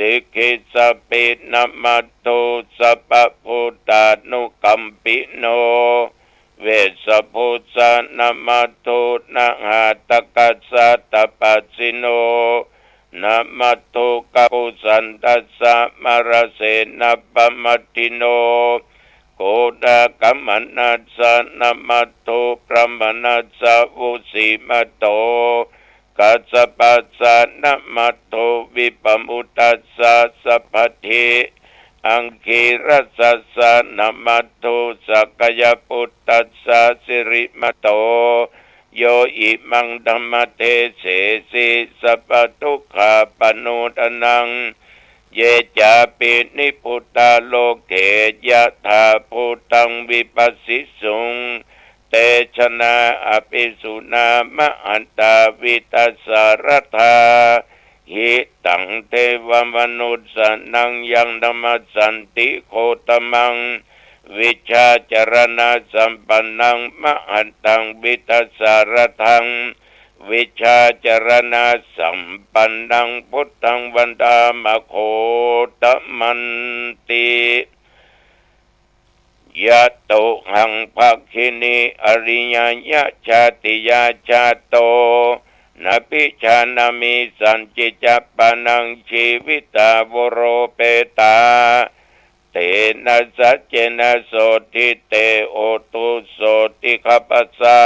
สิกิสปินัมมัตโตสัพพุตานุกัมปิโน เวสพุทธนมัตโตนะหาตกัสสะตปัสสิโนนามัตโตกัปุสันตัสสะมารเสนปมัตติโนโกดากัมมนัสสะนามัตโตพระมนัสสะวุสิมโต กัสปัสสะนะมัตโตวิปมุตตัสสะสัพพทิอังคีรัสสะนะมัตโตสักยปุตตัสสะสิริมโตโยอิมังธรรมเทเสสิสัพทุกขาปนุตนัง เยจาปินิพุตตาโลเกยะธาพุตังวิปัสสิสุง เตชนาอภิสุนามะอันตาวิตัสารธาหิตังเทวมนุสสนังยังธรรมสันติโคตมัง วิชาจรณะสัมปันนังมหันตังวิตัสารทัง วิชาจรณะสัมปันนังพุทธังวันดามโคตมันติ ยะโตหังภาคินีอริยญาชาติยาชาโตนปิชานามิสันจิจัปนังชีวิตาวโรเปตา เตนะสัจเจนะโสติเตโอตุโสติขปัสสะ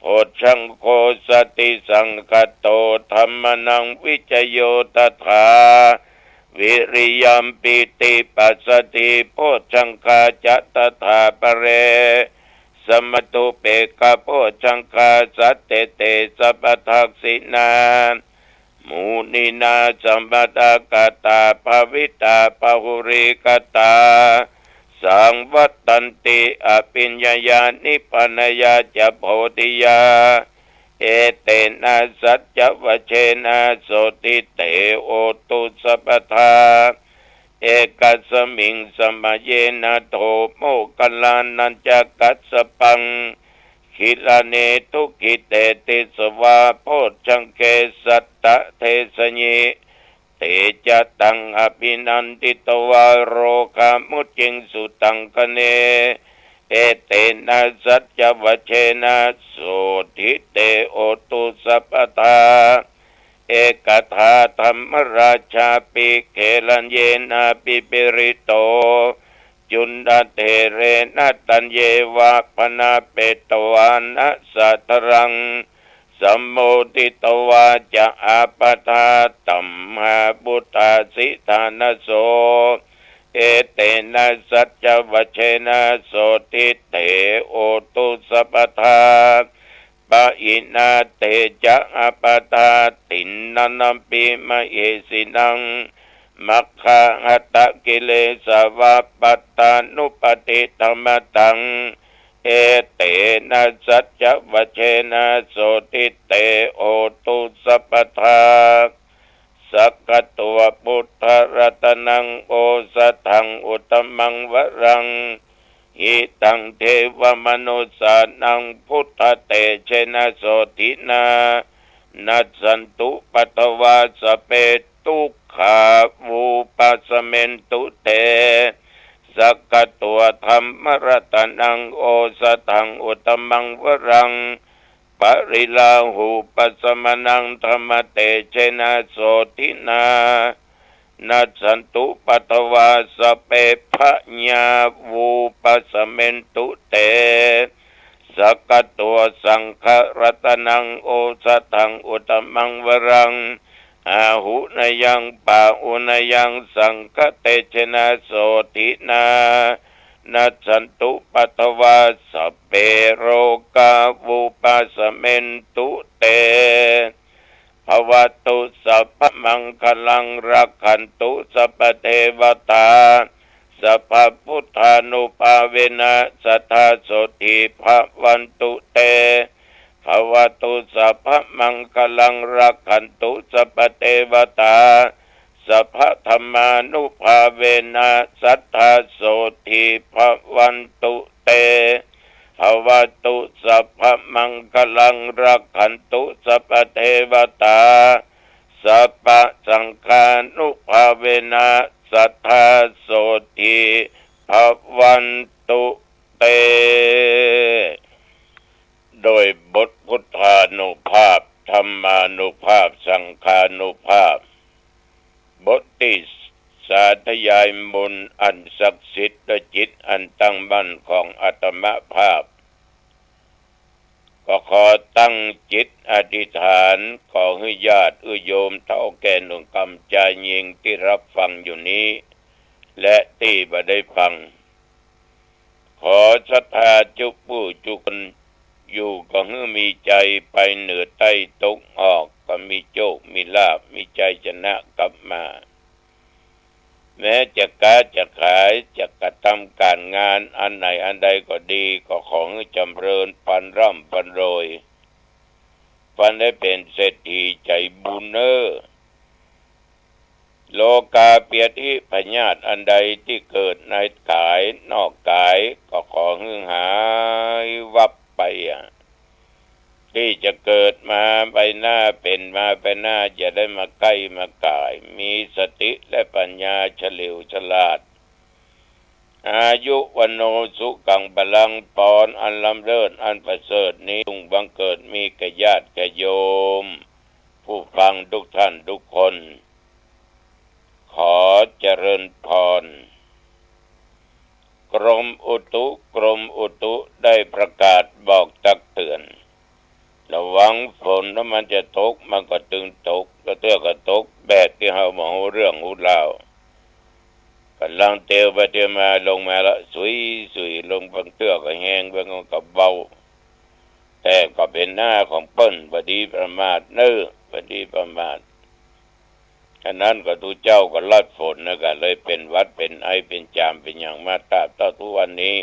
โพชังโคสติสังคโตธรรมนังวิจโยตถา วิริยมปิติปัสสติโพชังคาจัตถาปเร สมตุเปกะโพชังคาสัตเตเตสัพทักษินามูนินาสัมปตากตาภวิตาปหุริกตา สังวัตันติอปิญญาานิปนยาจะโพธิยา เอเตนะสัจจวเชนะโสติเตโอตุสัพทาเอกัสมิงสมเยนะโทโมกัลานันจกัสปังคิลาเนตุกิเตติสวาโพชังเกสัตตะเทสญิเตจตังอภินันติตวารโรคามุจิงสุตังคเน เอเตนะสัจจวเชนะโสทิเตโอตุสัพตาเอกธาธรรมราชาปิเขลันเยนะปิปิริโต จุนดาเทเรนะตันเยวะปนาเปตวานะสัตรังสัมโมติตวาจะอาปทาตัมหาบุตาสิธานโส เอเตนะสัจวเชนะโสติเตโอตุสัพทาปะอินาเตจะอปตาตินนันปิมะเอสินังมัคคะหัตกิเลสวะปัตตานุปติธรรมตัง เอเตนะสัจวเชนะโสติเตโอตุสัพทา สักกตัวพุทธรัตนังโอสถังอุตมังวรังหิตังเทวมนุสานังพุทธเตเชนะโสตินานัสันตุปัตวาสเปตุขาวูปัสเมนตุเตสักกตัวธรรมรัตนังโอสถังอุตมังวรัง ปริลาหูปัสมนังธรรมเตเชนะโสตินานัสันตุปัตวาสเปพะญาวูปัสเมนตุเตสกตัวสังฆรตนังโอสถังอุตมังวรังอาหุนยังปาอุนยังสังฆเตชนะโสตินา นัสันตุปัตวาสเปโรกาวุปัสเมนตุเตภวตุสัพมังคลังรักขันตุสัพเทวตาสัพพุทธานุภาเวนะสัทธาสติภวันตุเตภวตุสัพพมังคลังรักขันตุสัพเทวตา สัพพธรรมานุภาเวนะสัทธาโสติภวันตุเตภวตุสัพพมังคลังรักขันตุสัพเทวตาสัพพสังฆานุภาเวนะสัทธาโสติภวันตุเต โดยบทพุทธานุภาพ ธรรมานุภาพสังฆานุภาพ บทที่สาธยายมน อันศักดิ์สิทธิ์และจิตอันตั้งมั่นของอัตมภาพ ก็ขอตั้งจิตอธิษฐานขอให้ญาติอุโยมเท่าแก่หนุ่มกำจายยิงที่รับฟังอยู่นี้ และที่บ่ได้ฟัง ขอศรัทธาจุผู้จุคนอยู่ก็ให้มีใจไปเหนือใต้ตกออกก็มีโชคมีลาบมีใจชนะกลับมา แม้จะการจะขายจะกระทำการงานอันไหนอันใดก็ดีก็ของจำเริญปันร่ำปันโรยปันได้เป็นเศรษฐีใจบุญเนอร์โลกาเปียทิพญาตอันใดที่เกิดในกายนอกกายก็ขอหึงหายวับไปอะ ที่จะเกิดมาไปหน้าเป็นมาไปหน้าจะได้มาใกล้มากาย มีสติและปัญญาเฉลียวฉลาด อายุวันโนสุกังบาลังปอนอันลำเลิศอันประเสริฐนี้จงบังเกิดมีกญาติกโยม ผู้ฟังทุกท่านทุกคน ขอเจริญพรกรมอุตุกรมอุตุได้ประกาศบอกตักเตือน ระวังฝนแล้วมันจะตกมันก็ตึงตกก็เตื้อก็ตกแบบที่เฮามาหูเรื่องหูเล่ากำลังเตียวไปเตียวมาลงมาล้วสุยสุยลงบางเตื้อก็แห้งบางก็เบา แต่ก็เป็นหน้าของเปิ้นบดีประมาทเนื้อบดีประมาทฉะนั้นก็ตูเจ้าก็ลัดฝนนะก็เลยเป็นวัดเป็นไอเป็นจามเป็นอย่างมาตราบต่อทุกวันนี้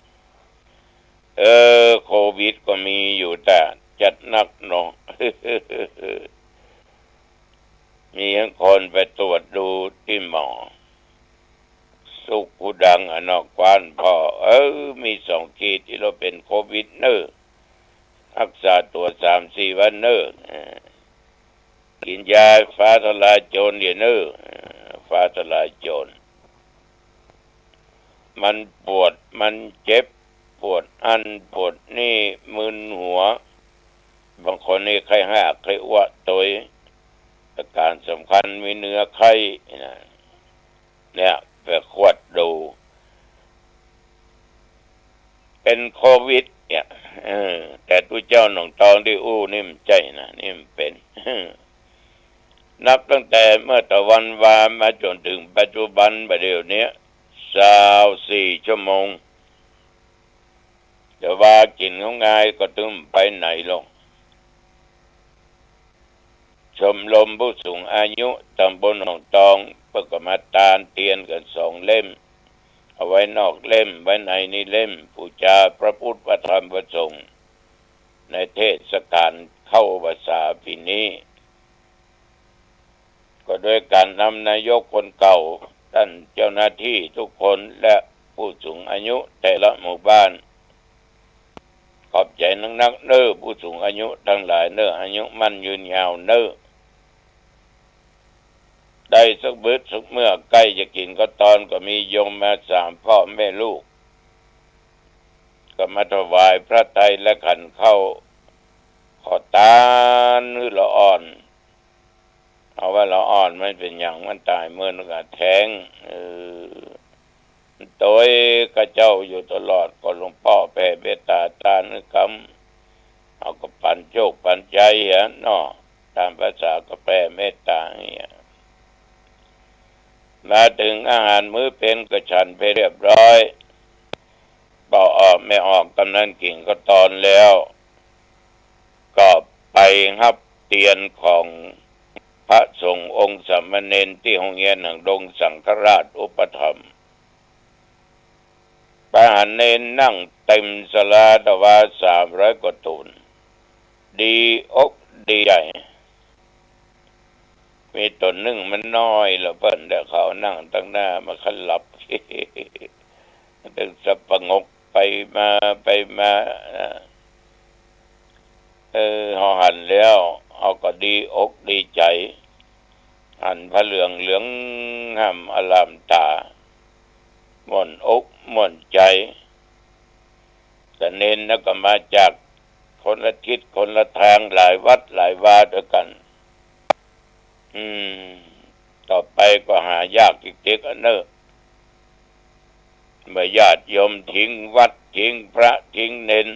เออ โควิดก็มีอยู่แต่ จัดนักหนอมีคนไปตรวจดูที่หมอ สุกุดังอนอกควานพอ เออ มีสองขีดที่เราเป็นโควิดเนอร์รักษาตัวสามสี่วันเนอร์กินยาฟ้าทลายโจรเดียเนอร์ฟ้าทลายโจร มันปวดมันเจ็บ ปวดอันปวดนี่มึนหัว บางคนนี่ไข้หักไข้อ้วตัวอาการสำคัญมีเนื้อไข้นะเนี่ยไปขวดดู เป็นโควิด เนี่ยแต่ตัวเจ้าหนองตองที่อู้นี่มใจนะนี่มเป็น นับตั้งแต่เมื่อตะวันวานมาจนถึงปัจจุบันประเดี๋ยวนี้สาวสี่ชั่วโมงจะว่ากินของง่ายก็ตึมไปไหนลง ชมรมผู้สูงอายุตำบลหนองตองประกมาตานเตียนกันสองเล่ม เอาไว้นอกเล่มไว้ในนี่เล่มผู้จาพระพุทธธรรมประสงค์ในเทศกาลเข้าภาษาปีนี้ ก็โดยการนำนายกคนเก่าท่านเจ้าหน้าที่ทุกคนและผู้สูงอายุแต่ละหมู่บ้าน ขอบใจนักนักเน้อผู้สูงอายุทั้งหลายเน้ออายุมั่นยืนยาวเน้อ ได้สักบึดสักเมื่อใกล้จะกินก็ตอนก็มีโยมมาสามพ่อแม่ลูก ก็มาถวายพระไตรและขันเข้า ขอตานหือละอ่อน เอาว่าละอ่อนมันเป็นอย่างมันตายเมื่อนกแทงเออโดยกระเจ้าอยู่ตลอดก็หลวงพ่อแผ่เบตาตานึกคำเอาก็ปันโชคปันใจฮะเนาะตามภาษาก็แปลเมตตาเนี่ย มาถึงอาหารมื้อเป็นกระชันไปเรียบร้อยบอออกไม่ออกกำนันกิ่งก็ตอนแล้ว ก็ไปฮับเตียนของพระสงฆ์องค์สัมมเนนที่ห้องเรียนหนังดงสังฆราชอุปธรรมปหานเนนนั่งเต็มสลาตวาสามร้อยกว่าตุนดีอกดีใจ มีตนหนึ่งมันน้อยแล้วเพิ่นเดี๋ยวเขานั่งตั้งหน้ามาขันหลับตึงสะปงกไปมาไปมาเออหอหันแล้ว เอาก็ดีอกดีใจ หันพระเหลืองเหลืองห้ำอลามตา หม่วนอกหม่วนใจ แต่เน้นแล้วก็มาจากคนละทิศคนละทางหลายวัดหลายวาด้วยกัน อืม ต่อไปก็หายากอีกเด็กอันเนอเมื่อญาติโยมทิ้งวัดทิ้งพระทิ้งเน้น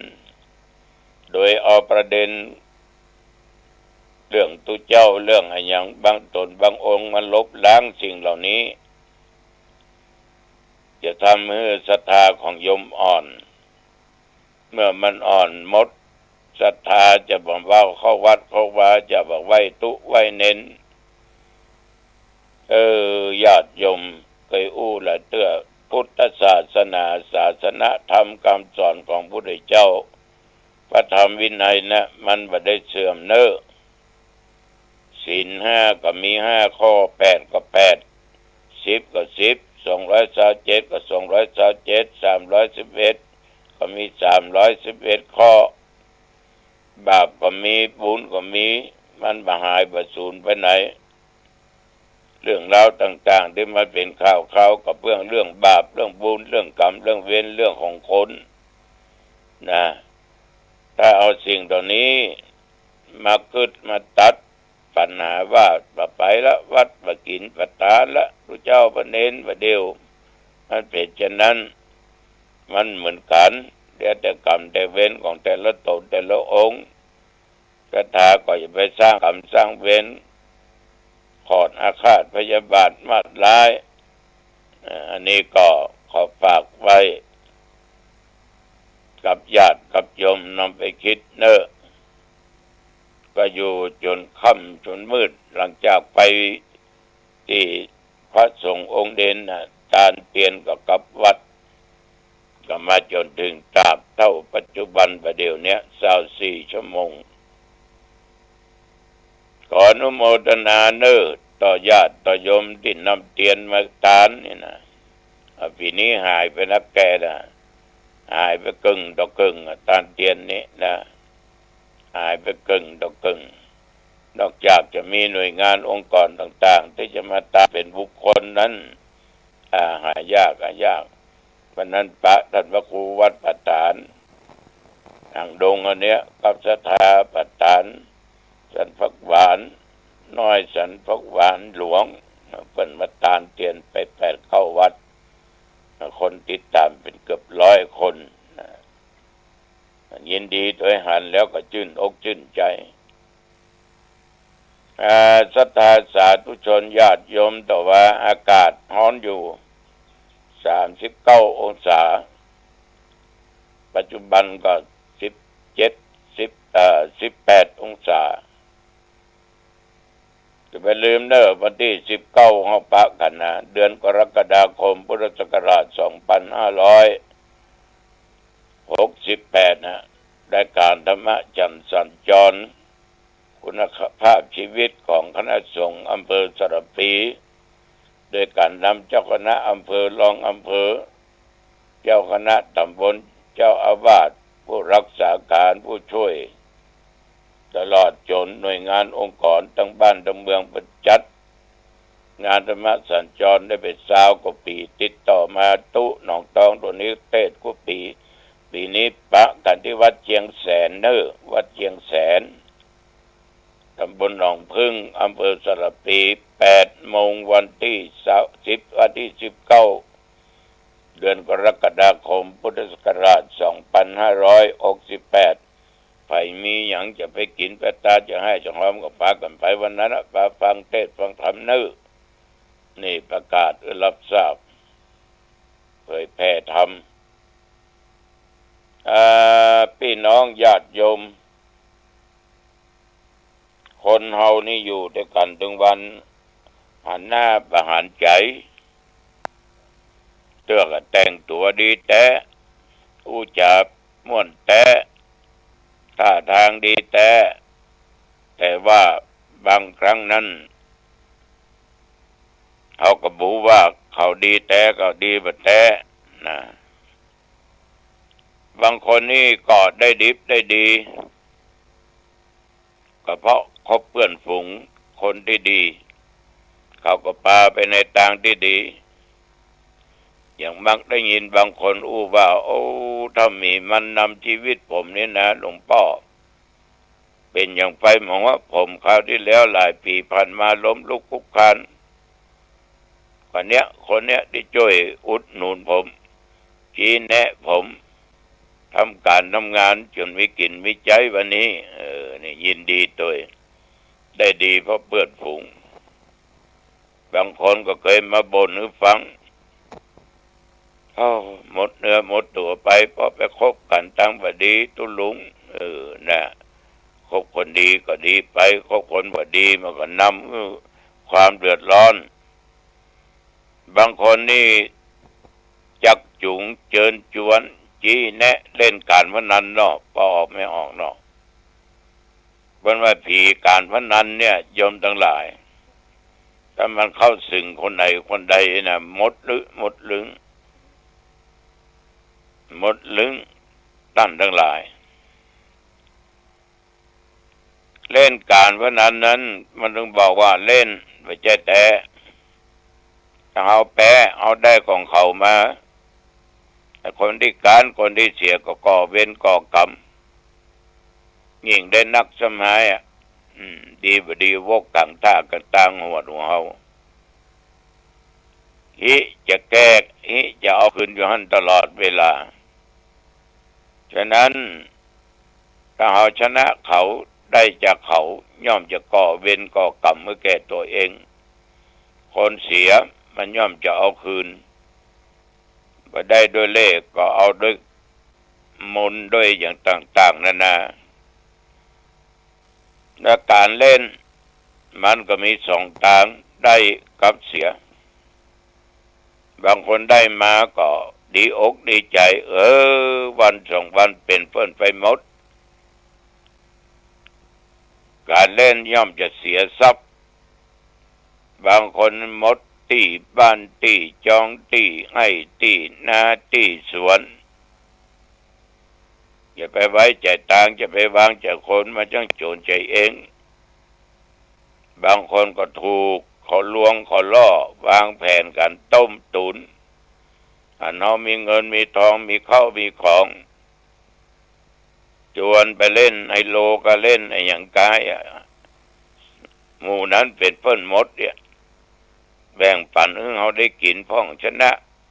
โดยเอาประเด็น เรื่องตุเจ้าเรื่องอะไรอย่างบางตนบางองค์มันลบล้างสิ่งเหล่านี้ จะทำให้ศรัทธาของโยมอ่อน เมื่อมันอ่อนมดศรัทธาจะบอกว่าเข้าวัดเข้าว่าจะบอกไหวตุไหวเน้น เออญาติโยมเคยอู้ละเตื้อพุทธศาสนาศาสนาธรรมคำสอนของพระพุทธเจ้า พระธรรมวินัยนะมันบ่ได้เสื่อมเน้อศีลห้าก็มีห้าข้อแปดก็แปดสิบก็สิบสองร้อยสาเจ็ดก็สองร้อยสาเจ็ดสามร้อยสิบเอ็ดก็มีสามร้อยสิบเอ็ดข้อ บาปก็มีบุญก็มี มันบาหายบาสูญไปไหน เรื่องราวต่าง ๆ ที่มันเป็นข่าวข่าวกับเรื่องเรื่องบาปเรื่องบุญเรื่องกรรมเรื่องเวรเรื่องของคนนะถ้าเอาสิ่งตรงนี้มาคึดมาตัดปัญหาว่าปะไปละวัดปะกินปะตาละพระเจ้าปะเน้นปะเดียวมันเป็นเช่นนั้น มันเหมือนกันแต่กรรมแต่เวรของแต่ละตนแต่ละองค์กระทาก็จะไปสร้างกรรมสร้างเวร ขอดอาฆาตพยาบาทมาดร้าย อันนี้ก็ขอฝากไว้ กับญาติกับโยมนำไปคิดเนอะก็อยู่จนค่ำจนมืดหลังจากไปที่พระสงฆ์องค์เด่นนะจานเตียนกับกับวัด ก็มาจนถึงตราบเท่าปัจจุบันประเดี๋ยวนี้สาวสี่ชั่วโมง ขออนุโมทนาเนิดต่อญาติต่อยมที่นำเตียนมาตานนี่นะปีนี้หายไปนักแกนะหายไปกึ่งต่อกึ่งตานเตียนนี้นะหายไปกึ่งต่อกึ่งนอกจากจะมีหน่วยงานองค์กรต่างๆ ที่จะมาตามเป็นบุคคลนั้นอาหายากหายากวันนั้นพระท่านพระครูวัดปัตตานทางดงอันเนี้ยกับสถาปัตตาน สันพักหวาน น้อยสันพักหวานหลวงเป็นมาตานเตียนไปแปดเข้าวัด คนติดตามเป็นเกือบร้อยคนยินดีโดยหันแล้วก็ชื่นอกชื่นใจศรัทธาสาธุชนญาติโยมแต่ว่าอากาศร้อนอยู่สามสิบเก้าองศา ปัจจุบันก็สิบเจ็ดสิบเอ่อสิบแปดองศา จะไปลืมเนอะวันที่สิบเก้าห้องปะกันนะ เดือนกรกฎาคมพุทธศักราชสองพันห้าร้อยหกสิบแปดนะได้การธรรมะจันสัญจร คุณภาพชีวิตของคณะสงฆ์อำเภอสระปีโดยการนำเจ้าคณะอำเภอรองอำเภอ เจ้าคณะตำบลเจ้าอาวาสผู้รักษาการผู้ช่วย ตลอดจนหน่วยงานองค์กรทั้งบ้านทั้งเมืองประจัด งานธรรมะสัญจรได้ไปสาวกว่าปี ติดต่อมาตุหนองตองตัวนี้เตศกว่าปี ปีนี้ปะกันที่วัดเชียงแสนเนอวัดเชียงแสนตำบลหนองพึ่งอำเภอสระปีแปดโมงวันที่สิบวันที่สิบเก้าเดือนกรกฎาคมพุทธศักราชสองพันห้าร้อยหกสิบแปด ไผมีอย่างจะไปกินไปตาจะให้จังหอมกับปากันไปวันนั้นปาฟังเทศฟังธรรมนื้อนี่ประกาศรับทราบเผยแผ่ธรรมพี่น้องญาติโยม คนเฮานี่อยู่ด้วยกันถึงวันหันหน้าประหารใจเตือกแต่งตัวดีแต่อู้จับม่วนแต่ ท่าทางดีแต่ แต่ว่าบางครั้งนั้นเขาก็บูว่าเขาดีแต่ก็ดีแบบแต่นะบางคนนี่กอดได้ดิบได้ดีก็เพราะคบเพื่อนฝูงคนที่ดี เขาก็ปาไปในทางที่ดี อย่างมักได้ยินบางคนอู้ว่า โอ้ถ้ามีมันนำชีวิตผมนี่นะหลวงพ่อเป็นอย่างไปมองว่าผมคราวที่แล้วหลายปีผ่านมาล้มลุกคุกคานคนเนี้ย คนเนี้ยที่ช่วยอุดหนุนผม ชี้แนะผมทำการทำงานจนวิกินวิจัยวันนี้ เออนี่ยินดีตัวได้ดีเพราะเปิดผงบางคนก็เคยมาบ่นหรือฟัง อ้หมดเนื้อหมดตัวไปเพราะไปคบกันตั้งบดีตุลุง เออนะคบคนดีก็ดีไปคบคนบ่ดีมันก็นำความเดือดร้อน บางคนนี่จักจุงเจิญจวน จี้แนะเล่นการพนันเนาะพอออกไม่ออกเนาะบนว่าผีการพนันเนี่ยยมทั้งหลาย ถ้ามันเข้าสึงคนไหนคนใดนะหมดลึหมดลึง หมดลึงตั้นทั้งหลาย เล่นการพนันนั้น มันต้องบอกว่าเล่นไม่ใช่แต่เอาแพ้เอาได้ของเขามาแต่คนที่การคนที่เสียก็ก่อเว้นก่อกรรมยิ่งได้นักสมัยอะดีบดีวกต่างท่ากันต่างหัวหัวเฮาฮิจะแก้ฮิจะเอาคืนอยู่หันตลอดเวลา ฉะนั้นถ้าเขาชนะเขาได้จากเขาย่อมจะก่อเว้นก่อกรรมเมื่อแก่ตัวเอง คนเสียมันย่อมจะเอาคืนมาได้ด้วยเลขก็เอาด้วยมนด้วยอย่างต่าง ๆนานาและการเล่นมันก็มีสองทางได้กับเสีย บางคนได้มาก็ ดีอกดีใจ เออ วันสองวันเป็นเพื่อนไปหมด การเล่นย่อมจะเสียทรัพย์ บางคนหมดตีบ้านตีจองตีให้ตีนาตีสวนอย่าไปไว้ใจตางจะไปวางใจคนมาจังโจรใจเอง บางคนก็ถูกขอลวงขอล่อ วางแผนกันต้มตุ๋น อันเขามีเงินมีทองมีข้าวมีของ จวนไปเล่นไอโลก็เล่นไออย่างกายหมู่นั้นเป็นเพิ่นมดเนี่ยแบ่งปันให้เขาได้กินพ่องชนะ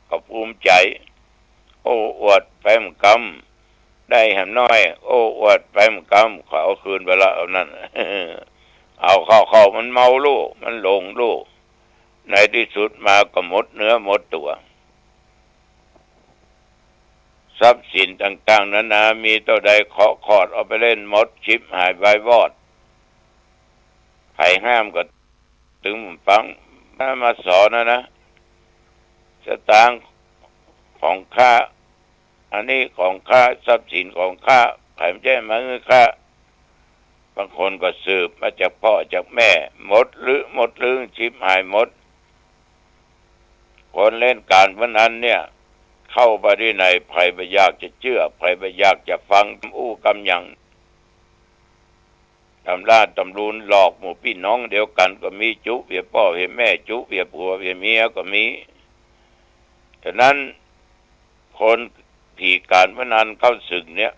ก็ภูมิใจ โอ้อวดไปมกำได้แหมน้อย โอ้อวดไปมกำเขาเอาคืนไปละเอานั่นเอาเข้าเข้ามันเมาลูกมันหลงลูกในที่สุดมาก็หมดเนื้อหมดตัว ทรัพย์สินต่าง ๆนานามีตัวใดเคาะขอดเอาไปเล่นมดชิปหายใบวอดไผ่ห้ามก็ถึงฟังถ้ามาสอนนะนะสตางค์ของข้าอันนี้ของข้าทรัพย์สินของข้าใครไม่ใช่มาเงินข้าบางคนก็สืบมาจากพ่อจากแม่หมดหรือหมดลืงชิบหายหมด คนเล่นการพนันเนี่ย เข้าไปที่ไหนใครไปอยากจะเชื่อใครไปอยากจะฟังอู้กำยังทำลาดตำรูนหลอกหมู่พี่น้องเดียวกันก็มีจุเวียพ่อเวียแม่จุเวียผัวเวียเมียก็มีฉะนั้นคนผีการพนันเข้าสึกเนี่ย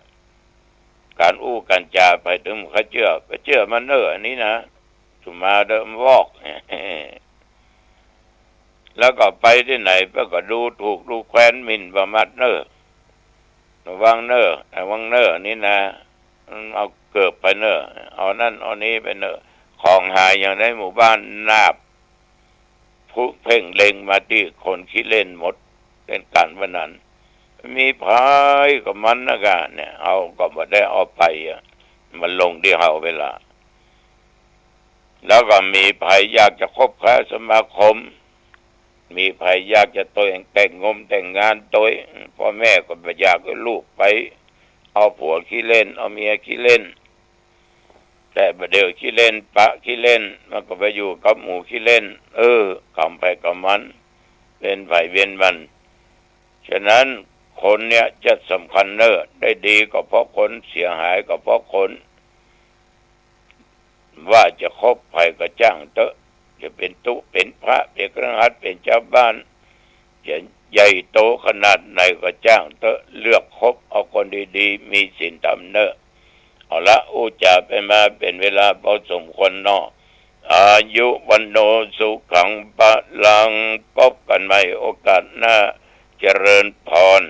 การอู้กันจาไปถึงเขาเชื่อไปเชื่อมันเนออันนี้นะสุมาเดิมวอก แล้วก็ไปที่ไหนก็ดูถูกดูแคว้นมินประมาทเนอระวังเนอระวังเนอร์นี่นะเอาเกิดไปเนอะเอานั่นเอานี้ไปเนอะของหายอย่างในหมู่บ้านนาบผู้เพ่งเล็งมาที่คนคิดเล่นหมดเป็นการวันนั้นมีพายกับมันนะกันเนี่ย เอาก็มาได้เอาไปอะมันลงที่เอาเวลา แล้วก็มีภัยอยากจะคบค้าสมาคม มีภัยอยากจะตัวเองแต่งงมแต่งงานตัวพ่อแม่ก็ไปอยากให้ลูกไป เอาผัวขี้เล่น เอาเมียขี้เล่น แต่ประเดี๋ยวขี้เล่น ปะขี้เล่น มันก็ไปอยู่กับหมูขี้เล่น เออกำไปกับมันเล่นไปเวียนมัน ฉะนั้นคนเนี้ยจะสำคัญเนอได้ดีก็เพราะคนเสียหายก็เพราะคน ว่าจะคบไผ่ก็จ้างเตอะ จะเป็นตุเป็นพระเป็นกระหัสเป็นเจ้าบ้านจะใหญ่โตขนาดไหนก็จ้างเถอะเลือกคบเอาคนดีๆ มีสินทำเนอะเอาละอูจาไปมาเป็นเวลาพอสมควรนออายุวันโนสุขังปะลังพบกันใหม่โอกาสหน้าเจริญพร